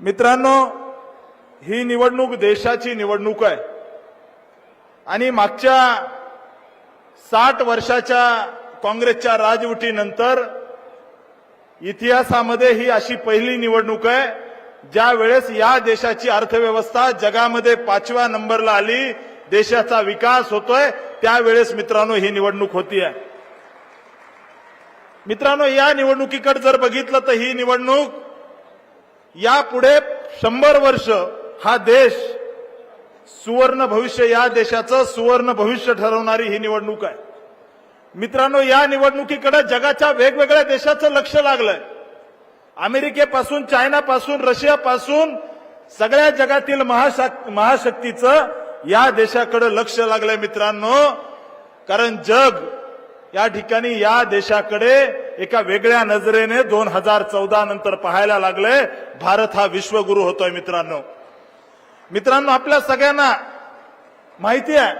मित्रांनो ही निवडणूक देशाची निवडणूक आहे. आणि मागच्या साठ वर्षाच्या काँग्रेसच्या राजवटीनंतर इतिहासामध्ये ही अशी पहिली निवडणूक आहे ज्या वेळेस या देशाची अर्थव्यवस्था जगामध्ये पाचव्या नंबरला आली देशाचा विकास होतोय त्यावेळेस मित्रांनो ही निवडणूक होती आहे. मित्रांनो या निवडणुकीकडे जर बघितलं तर ही निवडणूक यापुढे शंभर वर्ष हा देश सुवर्ण भविष्य या देशाचं सुवर्ण भविष्य ठरवणारी ही निवडणूक आहे. मित्रांनो या निवडणुकीकडे जगाच्या वेगवेगळ्या देशाचं लक्ष लागलंय. अमेरिकेपासून चायनापासून रशियापासून सगळ्या जगातील महाशक्तीचं या देशाकडे लक्ष लागलंय मित्रांनो. कारण जग या ठिकाणी या देशाकडे एका वेगळ्या नजरेने दोन हजार चौदा नंतर पाहायला लागले भारत हा विश्वगुरु होतोय मित्रांनो. मित्रांनो आपल्या सगळ्यांना माहिती आहे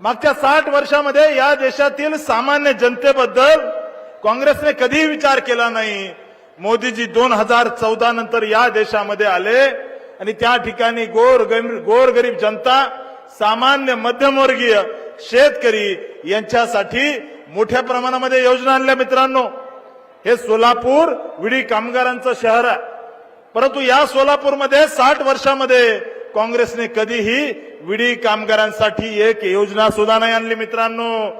मागच्या साठ वर्षामध्ये या देशातील सामान्य जनतेबद्दल काँग्रेसने कधीही विचार केला नाही. मोदीजी दोन हजार चौदा नंतर या देशामध्ये आले आणि त्या ठिकाणी गोर गोरगरीब जनता सामान्य मध्यमवर्गीय शेतकरी यांच्यासाठी मोठ्या प्रमाणामध्ये योजना आणल्या मित्रांनो. हे सोलापूर विडी कामगारांचं शहर आहे. परंतु या सोलापूरमध्ये साठ वर्षामध्ये काँग्रेसने कधीही विडी कामगारांसाठी एक योजना सुद्धा नाही आणली मित्रांनो.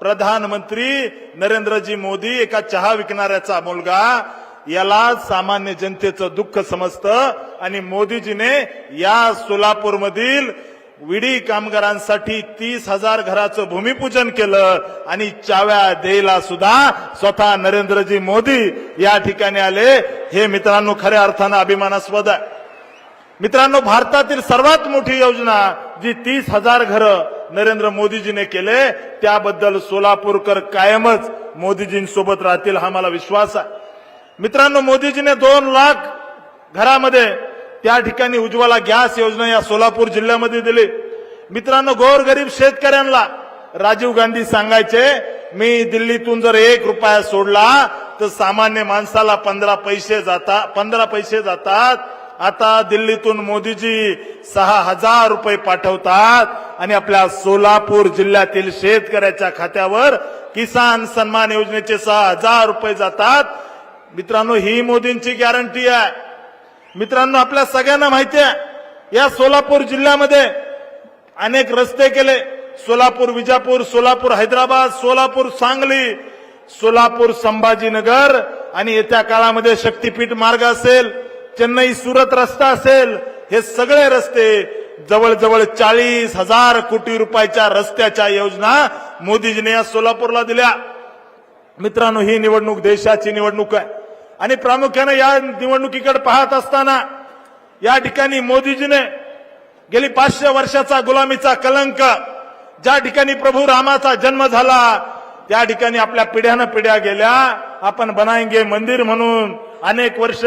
प्रधानमंत्री नरेंद्रजी मोदी एका चहा विकणाऱ्याचा मुलगा याला सामान्य जनतेचं दुःख समजतं आणि मोदीजीने या सोलापूरमधील विडी कामगारांसाठी तीस हजार घराचं भूमिपूजन केलं आणि चाव्या देईला सुद्धा स्वतः नरेंद्रजी मोदी या ठिकाणी आले. हे मित्रांनो खऱ्या अर्थानं अभिमानास्पद आहे. मित्रांनो भारतातील सर्वात मोठी योजना जी तीस हजार घरं नरेंद्र मोदीजीने केले त्याबद्दल सोलापूरकर कायमच मोदीजींसोबत राहतील हा मला विश्वास आहे. मित्रांनो मोदीजीने दोन लाख घरामध्ये त्या ठिकाणी उज्ज्वला गॅस योजना या सोलापूर जिल्ह्यामध्ये दिली. मित्रांनो गोरगरीब शेतकऱ्यांना राजीव गांधी सांगायचे मी दिल्लीतून जर एक रुपया सोडला तर सामान्य माणसाला पंधरा पैसे जातात पंधरा पैसे जातात. आता दिल्लीतून मोदीजी सहा हजार रुपये पाठवतात आणि आपल्या सोलापूर जिल्ह्यातील शेतकऱ्याच्या खात्यावर किसान सन्मान योजनेचे सहा हजार रुपये जातात. मित्रांनो ही मोदींची गॅरंटी आहे. मित्रांनो आपल्या सगळ्यांना माहिती आहे या सोलापूर जिल्ह्यामध्ये अनेक रस्ते केले. सोलापूर विजापूर सोलापूर हैदराबाद सोलापूर सांगली सोलापूर संभाजीनगर आणि येत्या काळामध्ये शक्तीपीठ मार्ग असेल चेन्नई सुरत रस्ता असेल हे सगळे रस्ते जवळजवळ चाळीस हजार कोटी रुपयाच्या रस्त्याच्या योजना मोदीजीने या सोलापूरला दिल्या. मित्रांनो ही निवडणूक देशाची निवडणूक आहे. आणि प्रामुख्याने या निवडणुकीकडे पाहत असताना या ठिकाणी मोदीजीने गेली पाचशे वर्षाचा गुलामीचा कलंक ज्या ठिकाणी प्रभू रामाचा जन्म झाला त्या ठिकाणी आपल्या पिढ्यानं पिढ्या गेल्या. आपण बनायंगे मंदिर म्हणून अनेक वर्ष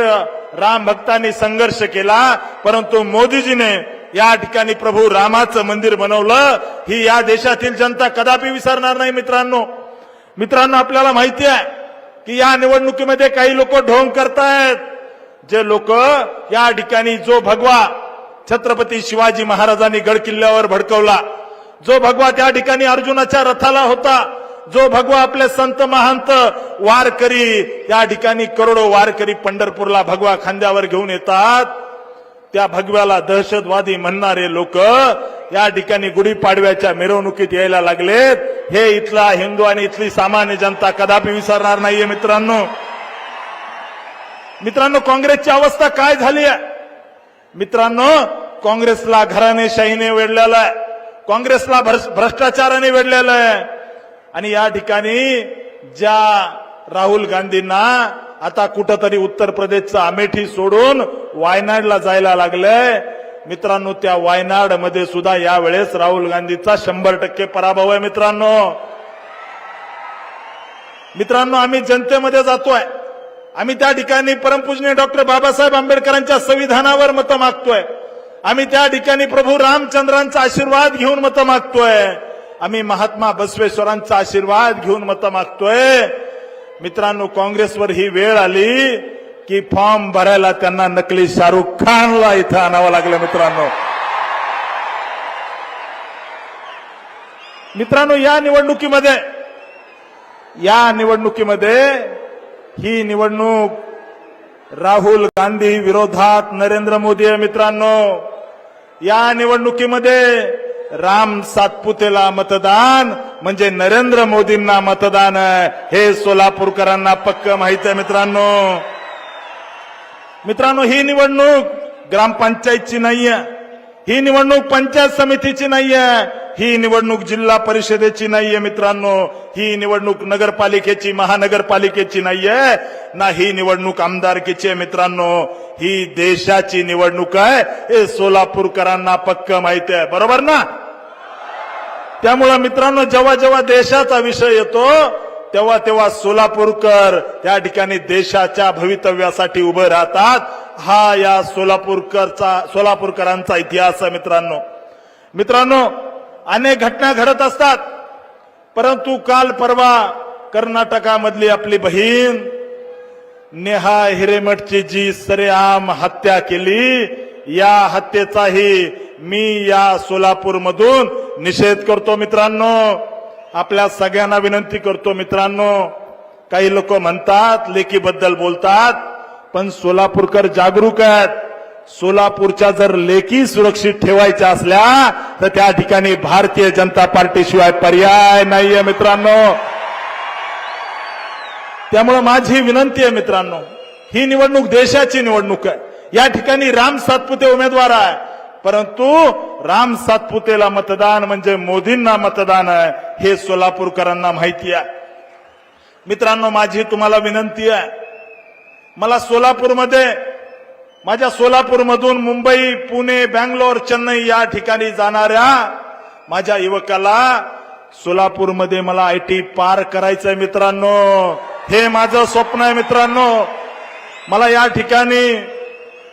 राम भक्तांनी संघर्ष केला परंतु मोदीजीने या ठिकाणी प्रभू रामाचं मंदिर बनवलं. ही या देशातील जनता कदापि विसरणार नाही मित्रांनो. मित्रांनो आपल्याला माहिती आहे की या निवडणुकीमध्ये काही लोक ढोंग करतायत. जे लोक या ठिकाणी जो भगवा छत्रपती शिवाजी महाराजांनी गड किल्ल्यावर भडकवला जो भगवा त्या ठिकाणी अर्जुनाच्या रथाला होता जो भगवा आपले संत महांत वारकरी या ठिकाणी करोडो वारकरी पंढरपूरला भगवा खांद्यावर घेऊन येतात त्या भगव्याला दहशतवादी म्हणणारे लोक या ठिकाणी गुढीपाडव्याच्या मिरवणुकीत यायला लागलेत. हे इथला हिंदू आणि इथली सामान्य जनता कदापि विसरणार नाहीये मित्रांनो. मित्रांनो काँग्रेसची अवस्था काय झाली आहे? मित्रांनो काँग्रेसला घराणेशाहीने वेढलेलं आहे. काँग्रेसला भ्रष्टाचाराने वेढलेलं आहे. आणि या ठिकाणी ज्या राहुल गांधींना आता कुठंतरी उत्तर प्रदेशचं अमेठी सोडून वायनाडला जायला लागलंय. मित्रांनो त्या वायनाडमध्ये सुद्धा यावेळेस राहुल गांधीचा शंभर टक्के पराभव आहे मित्रांनो. मित्रांनो आम्ही जनतेमध्ये जातोय. आम्ही त्या ठिकाणी परमपूजनीय डॉक्टर बाबासाहेब आंबेडकरांच्या संविधानावर मतं मागतोय. आम्ही त्या ठिकाणी प्रभू रामचंद्रांचा आशीर्वाद घेऊन मतं मागतोय. आम्ही महात्मा बसवेश्वरांचा आशीर्वाद घेऊन मतं मागतोय. मित्रांनो काँग्रेसवर ही वेळ आली की फॉर्म भरायला त्यांना नकली शाहरुख खानला इथं आणावं लागलं मित्रांनो. मित्रांनो या निवडणुकीमध्ये या निवडणुकीमध्ये ही निवडणूक राहुल गांधी विरोधात नरेंद्र मोदी आहे मित्रांनो. या निवडणुकीमध्ये राम सातपुतेला मतदान म्हणजे नरेंद्र मोदींना मतदान हे सोलापूरकरांना पक्क माहीत आहे मित्रांनो. मित्रांनो ही निवडणूक ग्रामपंचायतची नाहीये. ही निवडणूक पंचायत समितीची नाहीये. ही निवडणूक जिल्हा परिषदेची नाहीये मित्रांनो. ही निवडणूक नगरपालिकेची महानगरपालिकेची नाहीये. ना ही निवडणूक आमदारकीची आहे मित्रांनो. ही देशाची निवडणूक आहे. हे सोलापूरकरांना पक्क माहिती आहे. बरोबर ना? त्यामुळं मित्रांनो जेव्हा जेव्हा देशाचा विषय येतो तेव्हा तेव्हा सोलापूरकर त्या ठिकाणी देशाच्या भवितव्यासाठी उभे राहतात. हा या सोलापूरकरचा सोलापूरकरांचा इतिहास आहे मित्रांनो. मित्रांनो अनेक घटना घडत असतात. परंतु काल परवा कर्नाटकामधली आपली बहीण नेहा हिरेमठची जी सरेआम हत्या केली या हत्येचाही मी या सोलापूरमधून निषेध करतो मित्रांनो. आपल्या सगळ्यांना विनंती करतो मित्रांनो. काही लोक म्हणतात लेकीबद्दल बोलतात पण सोलापूरकर जागरूक आहेत. सोलापूरच्या जर लेखी सुरक्षित ठेवायच्या असल्या तर त्या ठिकाणी भारतीय जनता पार्टीशिवाय पर्याय नाहीये मित्रांनो. त्यामुळे माझी विनंती आहे मित्रांनो ही निवडणूक देशाची निवडणूक आहे. या ठिकाणी राम सातपुते उमेदवार आहे परंतु राम सातपुतेला मतदान म्हणजे मोदींना मतदान आहे हे सोलापूरकरांना माहिती आहे. मित्रांनो माझी तुम्हाला विनंती आहे. मला सोलापूरमध्ये माझ्या सोलापूरमधून मुंबई पुणे बँगलोर चेन्नई या ठिकाणी जाणाऱ्या माझ्या युवकाला सोलापूरमध्ये मला आय टी पार करायचंय मित्रांनो. हे माझं स्वप्न आहे मित्रांनो. मला या ठिकाणी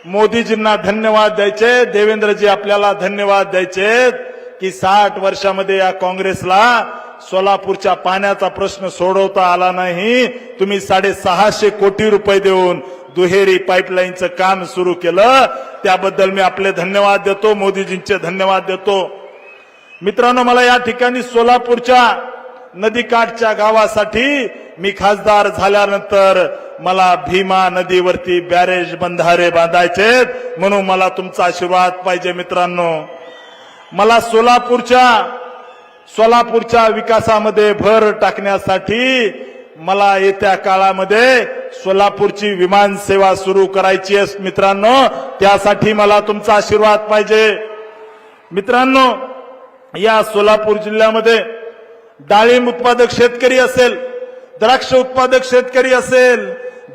मोदीजींना धन्यवाद द्यायचे. देवेंद्रजी आपल्याला धन्यवाद द्यायचे की साठ वर्षामध्ये या काँग्रेसला सोलापूरच्या पाण्याचा प्रश्न सोडवता आला नाही. तुम्ही साडेसहाशे कोटी रुपये देऊन दुहेरी पाईपलाईनचं काम सुरू केलं. त्याबद्दल मी आपले धन्यवाद देतो मोदीजींचे धन्यवाद देतो. मित्रांनो मला या ठिकाणी सोलापूरच्या नदीकाठच्या गावासाठी मी खासदार झाल्यानंतर मला भीमा नदीवरती बॅरेज बंधारे बांधायचे म्हणून मला तुमचा आशीर्वाद पाहिजे मित्रांनो. मला सोलापूरच्या सोलापूरच्या विकासामध्ये भर टाकण्यासाठी मला येत्या काळामध्ये सोलापूरची विमान सेवा सुरू करायची आहे मित्रांनो. त्यासाठी मला तुमचा आशीर्वाद पाहिजे. मित्रांनो या सोलापूर जिल्ह्यामध्ये डाळिंब उत्पादक शेतकरी असेल द्राक्ष उत्पादक शेतकरी असेल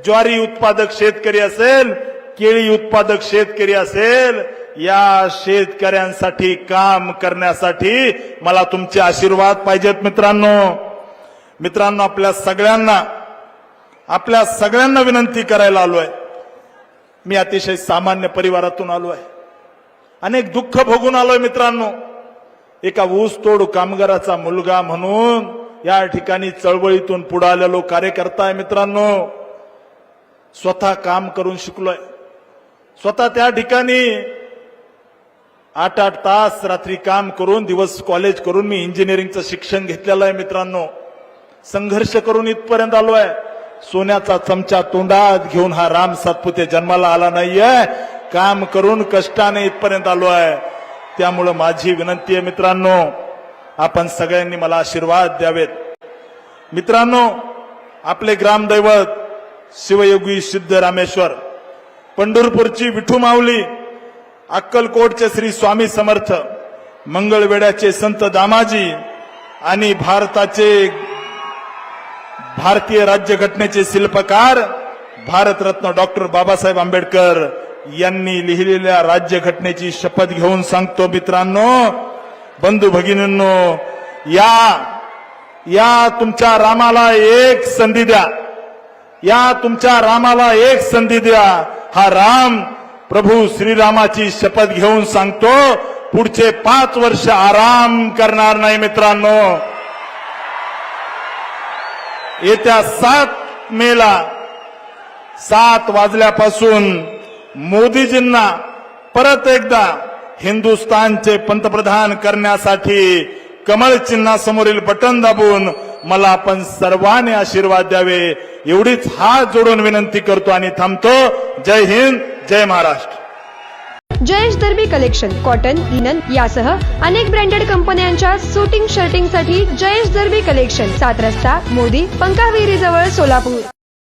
ज्वारी उत्पादक शेतकरी असेल केळी उत्पादक शेतकरी असेल या शेतकऱ्यांसाठी काम करण्यासाठी मला तुमचे आशीर्वाद पाहिजेत मित्रांनो. मित्रांनो आपल्या सगळ्यांना आपल्या सगळ्यांना विनंती करायला आलोय. मी अतिशय सामान्य परिवारातून आलो आहे अनेक दुःख भोगून आलोय मित्रांनो. एका ऊसतोड कामगाराचा मुलगा म्हणून या ठिकाणी चळवळीतून पुढे आलेलो कार्यकर्ता आहे मित्रांनो. स्वतः काम करून शिकलोय. स्वतः त्या ठिकाणी आठ आठ तास रात्री काम करून दिवस कॉलेज करून मी इंजिनिअरिंगचं शिक्षण घेतलेलं आहे मित्रांनो. संघर्ष करून इथपर्यंत आलो आहे सोन्याचा चमचा तोंडात घेऊन हा राम सातपुते जन्माला आला नाहीये. काम करून कष्टाने इथपर्यंत आलो आहे त्यामुळं माझी विनंती आहे मित्रांनो आपण सगळ्यांनी मला आशीर्वाद द्यावेत. मित्रांनो आपले ग्रामदैवत शिवयोगी सिद्ध रामेश्वर पंढरपूरची विठू माऊली अक्कलकोटचे श्री स्वामी समर्थ मंगळवेड्याचे संत दामाजी आणि भारताचे भारतीय राज्यघटनेचे शिल्पकार भारतरत्न डॉक्टर बाबासाहेब आंबेडकर यांनी लिहिलेल्या राज्यघटनेची शपथ घेऊन सांगतो मित्रांनो बंधू भगिनींनो या या तुमच्या रामाला एक संधी द्या. या तुमच्या रामाला एक संधी द्या. हा राम प्रभू श्रीरामाची शपथ घेऊन सांगतो पुढचे पाच वर्ष आराम करणार नाही मित्रांनो. येत्या सात मेला सात वाजल्यापासून मोदीजींना परत एकदा हिंदुस्थानचे पंतप्रधान करण्यासाठी कमळ चिन्हासमोरील बटन दाबून मला आपण सर्वांनी आशीर्वाद द्यावे. एवढीच हात जोडून विनंती करतो आणि थांबतो. जय हिंद जय Maharashtra. Jayesh Darbi collection cotton linen यासह अनेक ब्रँडेड कंपन्यांच्या सुटिंग शर्टिंगसाठी जयेश दर्बी कलेक्शन सात रस्ता मोदी पंकाविहिरी जवळ सोलापूर.